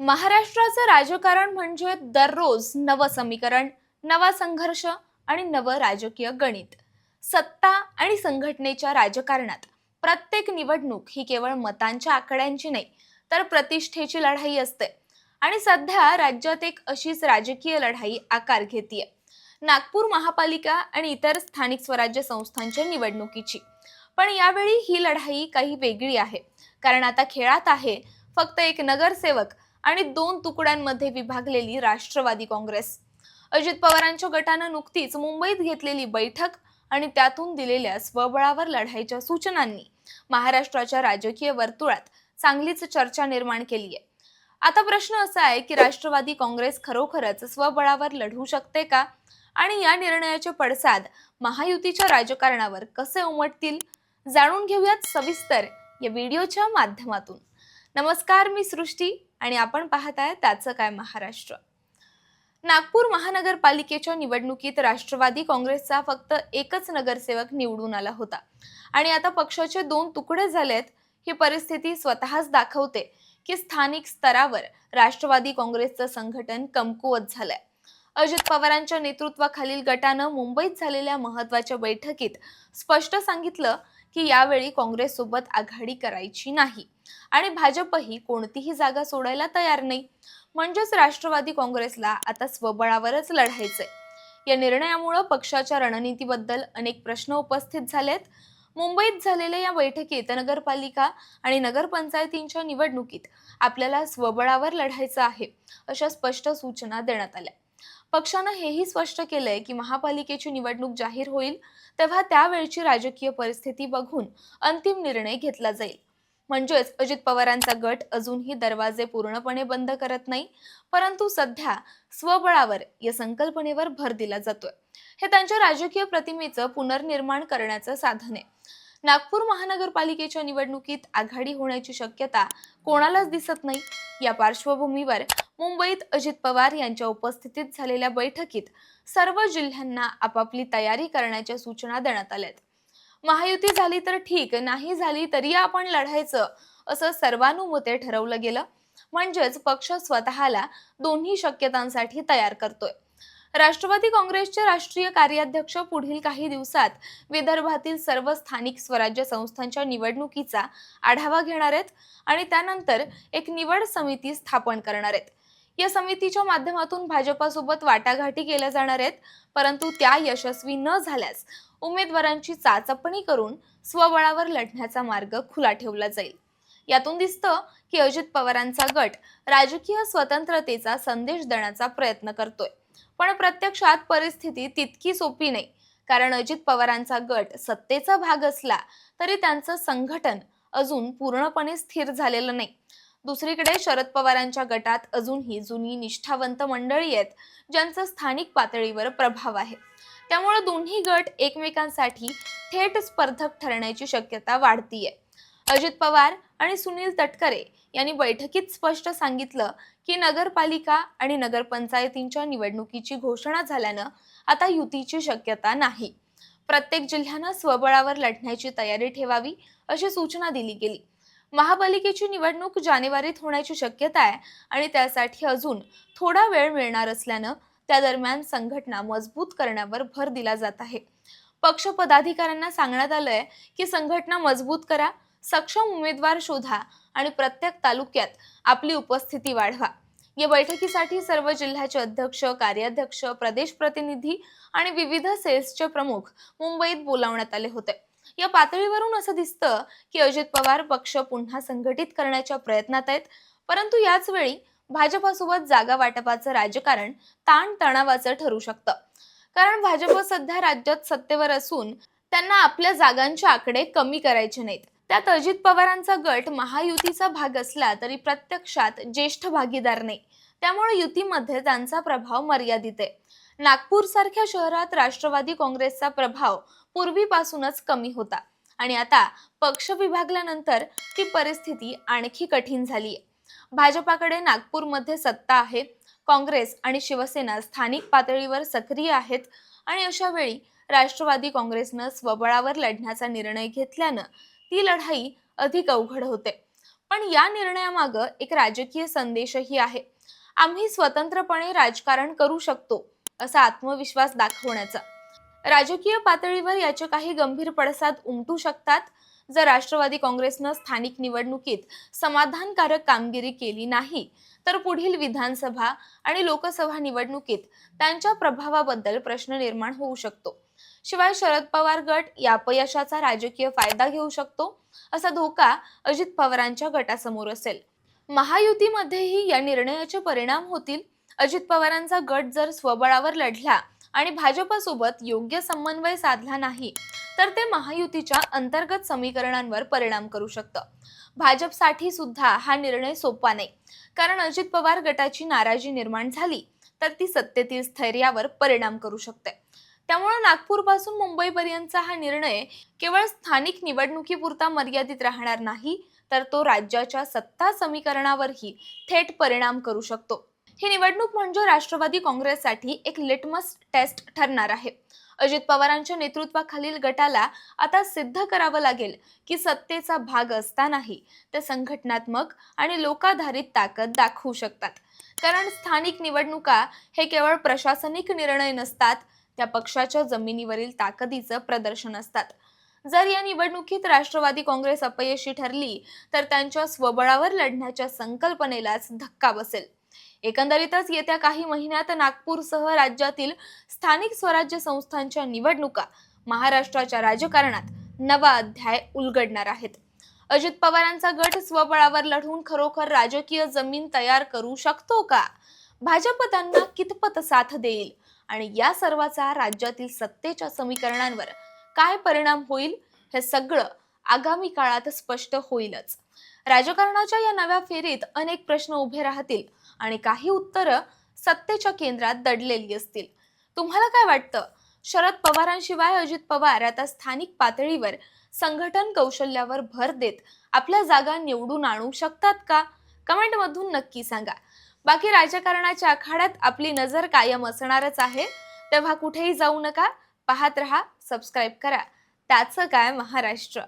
महाराष्ट्राचं राजकारण म्हणजे दररोज नवं समीकरण नवा संघर्ष आणि नवं राजकीय गणित. सत्ता आणि संघटनेच्या राजकारणात प्रत्येक निवडणूक ही केवळ मतांच्या आकड्यांची नाही तर प्रतिष्ठेची लढाई असते. आणि सध्या राज्यात एक अशीच राजकीय लढाई आकार घेतीये. नागपूर महापालिका आणि इतर स्थानिक स्वराज्य संस्थांच्या निवडणुकीची. पण यावेळी ही लढाई काही वेगळी आहे. कारण आता खेळात आहे फक्त एक नगरसेवक आणि दोन तुकड्यांमध्ये विभागलेली राष्ट्रवादी काँग्रेस. अजित पवारांच्या गटानं नुकतीच मुंबईत घेतलेली बैठक आणि त्यातून दिलेल्या स्वबळावर लढाईच्या सूचनांनी महाराष्ट्राच्या राजकीय वर्तुळात चांगलीच चर्चा निर्माण केली आहे. आता प्रश्न असा आहे की राष्ट्रवादी काँग्रेस खरोखरच स्वबळावर लढू शकते का? आणि या निर्णयाचे पडसाद महायुतीच्या राजकारणावर कसे उमटतील? जाणून घेऊयात सविस्तर या व्हिडिओच्या माध्यमातून. नमस्कार मी सृष्टी. आणि आपण पाहताय त्याचं काय महाराष्ट्र. नागपूर महानगरपालिकेच्या निवडणुकीत राष्ट्रवादी काँग्रेसचा फक्त एकच नगरसेवक निवडून आला होता. आणि आता पक्षाचे दोन तुकडे झालेत ही परिस्थिती स्वतःच दाखवते की स्थानिक स्तरावर राष्ट्रवादी काँग्रेसचं संघटन कमकुवत झालंय. अजित पवारांच्या नेतृत्वाखालील गटानं मुंबईत झालेल्या महत्त्वाच्या बैठकीत स्पष्ट सांगितलं की यावेळी काँग्रेससोबत आघाडी करायची नाही. आणि भाजपही कोणतीही जागा सोडायला तयार नाही. म्हणजेच राष्ट्रवादी काँग्रेसला आता स्वबळावरच लढायचंय. या निर्णयामुळं पक्षाच्या रणनीतीबद्दल अनेक प्रश्न उपस्थित झालेत. मुंबईत झालेल्या या बैठकीत नगरपालिका आणि नगरपंचायतींच्या निवडणुकीत आपल्याला स्वबळावर लढायचं आहे अशा स्पष्ट सूचना देण्यात आल्या. पक्षानं हेही स्पष्ट केलंय की महापालिकेची निवडणूक जाहीर होईल तेव्हा त्यावेळची राजकीय परिस्थिती बघून अंतिम निर्णय घेतला जाईल. म्हणजेच अजित पवारांचा गट अजूनही दरवाजे पूर्णपणे बंद करत नाही परंतु सध्या स्वबळावर या संकल्पनेवर भर दिला जातोय. हे त्यांच्या राजकीय प्रतिमेचं पुनर्निर्माण करण्याचं साधन आहे. नागपूर महानगरपालिकेच्या निवडणुकीत आघाडी होण्याची शक्यता कोणालाच दिसत नाही. या पार्श्वभूमीवर मुंबईत अजित पवार यांच्या उपस्थितीत झालेल्या बैठकीत सर्व जिल्ह्यांना आपापली तयारी करण्याच्या सूचना देण्यात आल्यात. महायुती झाली तर ठीक नाही झाली तरी आपण लढायचं असं सर्वानुमते ठरवलं गेलं. म्हणजेच पक्ष स्वतःला दोन्ही शक्यतांसाठी तयार करतोय. राष्ट्रवादी काँग्रेसचे राष्ट्रीय कार्याध्यक्ष पुढील काही दिवसात विदर्भातील सर्व स्थानिक स्वराज्य संस्थांच्या निवडणुकीचा आढावा घेणार आहेत आणि त्यानंतर एक निवड समिती स्थापन करणार आहेत. या समितीच्या माध्यमातून भाजपासोबत वाटाघाटी केल्या जाणार आहेत परंतु त्या यशस्वी न झाल्यास उमेदवारांची चाचपणी करून स्वबळावर लढण्याचा मार्ग खुला ठेवला जाईल. यातून दिसतं की अजित पवारांचा गट राजकीय स्वतंत्रतेचा संदेश देण्याचा प्रयत्न करतोय. पण प्रत्यक्षात परिस्थिती तितकी सोपी नाही. कारण अजित पवारांचा गट सत्तेचा भाग असला तरी त्यांचं संघटन अजून पूर्णपणे स्थिर झालेलं नाही. दुसरीकडे शरद पवारांच्या गटात अजूनही जुनी निष्ठावंत मंडळी आहेत ज्यांचा स्थानिक पातळीवर प्रभाव आहे. त्यामुळे दोन्ही गट एकमेकांसाठी थेट स्पर्धक ठरण्याची शक्यता वाढतीये. अजित पवार आणि सुनील तटकरे यांनी बैठकीत स्पष्ट सांगितलं की नगरपालिका आणि नगरपंचायतींच्या निवडणुकीची घोषणा झाल्यानं आता युतीची शक्यता नाही. प्रत्येक जिल्ह्यानं स्वबळावर लढण्याची तयारी ठेवावी अशी सूचना दिली गेली. महापालिकेची निवडणूक जानेवारीत होण्याची शक्यता आहे आणि त्यासाठी अजून थोडा वेळ मिळणार असल्यानं त्या दरम्यान संघटना मजबूत करण्यावर भर दिला जात आहे. पक्ष पदाधिकाऱ्यांना सांगण्यात आलंय की संघटना मजबूत करा सक्षम उमेदवार शोधा आणि प्रत्येक तालुक्यात आपली उपस्थिती वाढवा. या बैठकीसाठी सर्व जिल्ह्याचे अध्यक्ष कार्याध्यक्ष प्रदेश प्रतिनिधी आणि विविध सेल्सचे प्रमुख मुंबईत बोलावण्यात आले होते. या पातळीवरून असं दिसतं की अजित पवार पक्ष पुन्हा संघटित करण्याच्या प्रयत्नात आहेत परंतु याच वेळी भाजपासोबत जागा वाटपाचं राजकारण ताणतणावाचं ठरू शकतं. कारण भाजप सध्या राज्यात सत्तेवर असून त्यांना आपल्या जागांचे आकडे कमी करायचे नाहीत. त्यात अजित पवारांचा गट महायुतीचा भाग असला तरी प्रत्यक्षात ज्येष्ठ भागीदार नाही. त्यामुळे युतीमध्ये त्यांचा प्रभाव मर्यादित आहे. नागपूर सारख्या शहरात राष्ट्रवादी काँग्रेसचा प्रभाव पूर्वीपासूनच कमी होता. आणि आता पक्ष विभागल्यानंतर ती परिस्थिती आणखी कठीण झाली आहे भाजपाकडे नागपूरमध्ये सत्ता आहे. काँग्रेस आणि शिवसेना स्थानिक पातळीवर सक्रिय आहेत आणि अशा वेळी राष्ट्रवादी काँग्रेसनं स्वबळावर लढण्याचा निर्णय घेतल्यानं ती लढाई अधिक अवघड होते. पण या निर्णयामागं एक राजकीय संदेशही आहे. आम्ही स्वतंत्रपणे राजकारण करू शकतो असा आत्मविश्वास दाखवण्याचा. राजकीय पातळीवर याचे काही गंभीर पडसाद उमटू शकतात जर राष्ट्रवादी काँग्रेसनं स्थानिक निवडणुकीत समाधानकारक कामगिरी केली नाही तर पुढील विधानसभा आणि लोकसभा निवडणुकीत त्यांच्या प्रभावाबद्दल प्रश्न निर्माण होऊ शकतो. शिवाय शरद पवार गट या अपयशाचा राजकीय फायदा घेऊ शकतो असा धोका अजित पवारांच्या गटासमोर असेल. महायुतीमध्येही या निर्णयाचे परिणाम होतील. अजित पवारांचा गट जर स्वबळावर लढला आणि भाजपसोबत योग्य समन्वय साधला नाही तर ते महायुतीच्या अंतर्गत समीकरणांवर परिणाम करू शकतं. भाजपसाठी सुद्धा हा निर्णय सोपा नाही. कारण अजित पवार गटाची नाराजी निर्माण झाली तर ती सत्तेतील स्थैर्यावर परिणाम करू शकते. त्यामुळे नागपूरपासून मुंबईपर्यंतचा हा निर्णय केवळ स्थानिक निवडणुकीपुरता मर्यादित राहणार नाही तर तो राज्याच्या सत्ता समीकरणावरही थेट परिणाम करू शकतो. ही निवडणूक म्हणजे राष्ट्रवादी काँग्रेससाठी एक लिटमस टेस्ट ठरणार आहे. अजित पवारांच्या नेतृत्वाखालील गटाला आता सिद्ध करावं लागेल की सत्तेचा भाग असतानाही ते संघटनात्मक आणि लोकाधारित ताकद दाखवू शकतात. कारण स्थानिक निवडणुका हे केवळ प्रशासनिक निर्णय नसतात त्या पक्षाच्या जमिनीवरील ताकदीचं प्रदर्शन असतात. जर या निवडणुकीत राष्ट्रवादी काँग्रेस अपयशी ठरली तर त्यांच्या स्वबळावर लढण्याच्या संकल्पनेलाच धक्का बसेल. एकंदरीतच येत्या काही महिन्यात नागपूरसह राज्यातील स्थानिक स्वराज्य संस्थांच्या निवडणुका महाराष्ट्राच्या राजकारणात नवा अध्याय उलगडणार आहेत. अजित पवारांचा गट स्वबळावर लढून खरोखर राजकीय जमीन तयार करू शकतो का? भाजप त्यांना कितपत साथ देईल? आणि या सर्वाचा राज्यातील सत्तेच्या समीकरणांवर काय परिणाम होईल? हे सगळं आगामी काळात स्पष्ट होईलच. राजकारणाच्या या नव्या फेरीत अनेक प्रश्न उभे राहतील. आणि काही उत्तरं सत्तेच्या केंद्रात दडलेली असतील. तुम्हाला काय वाटतं? शरद पवारांशिवाय अजित पवार आता स्थानिक पातळीवर संघटन कौशल्यावर भर देत आपल्या जागा निवडून आणू शकतात का? कमेंटमधून नक्की सांगा. बाकी राजकारणाच्या आखाड्यात आपली नजर कायम असणारच आहे. तेव्हा कुठेही जाऊ नका. पाहत रहा सबस्क्राईब करा. त्याचं काय महाराष्ट्र?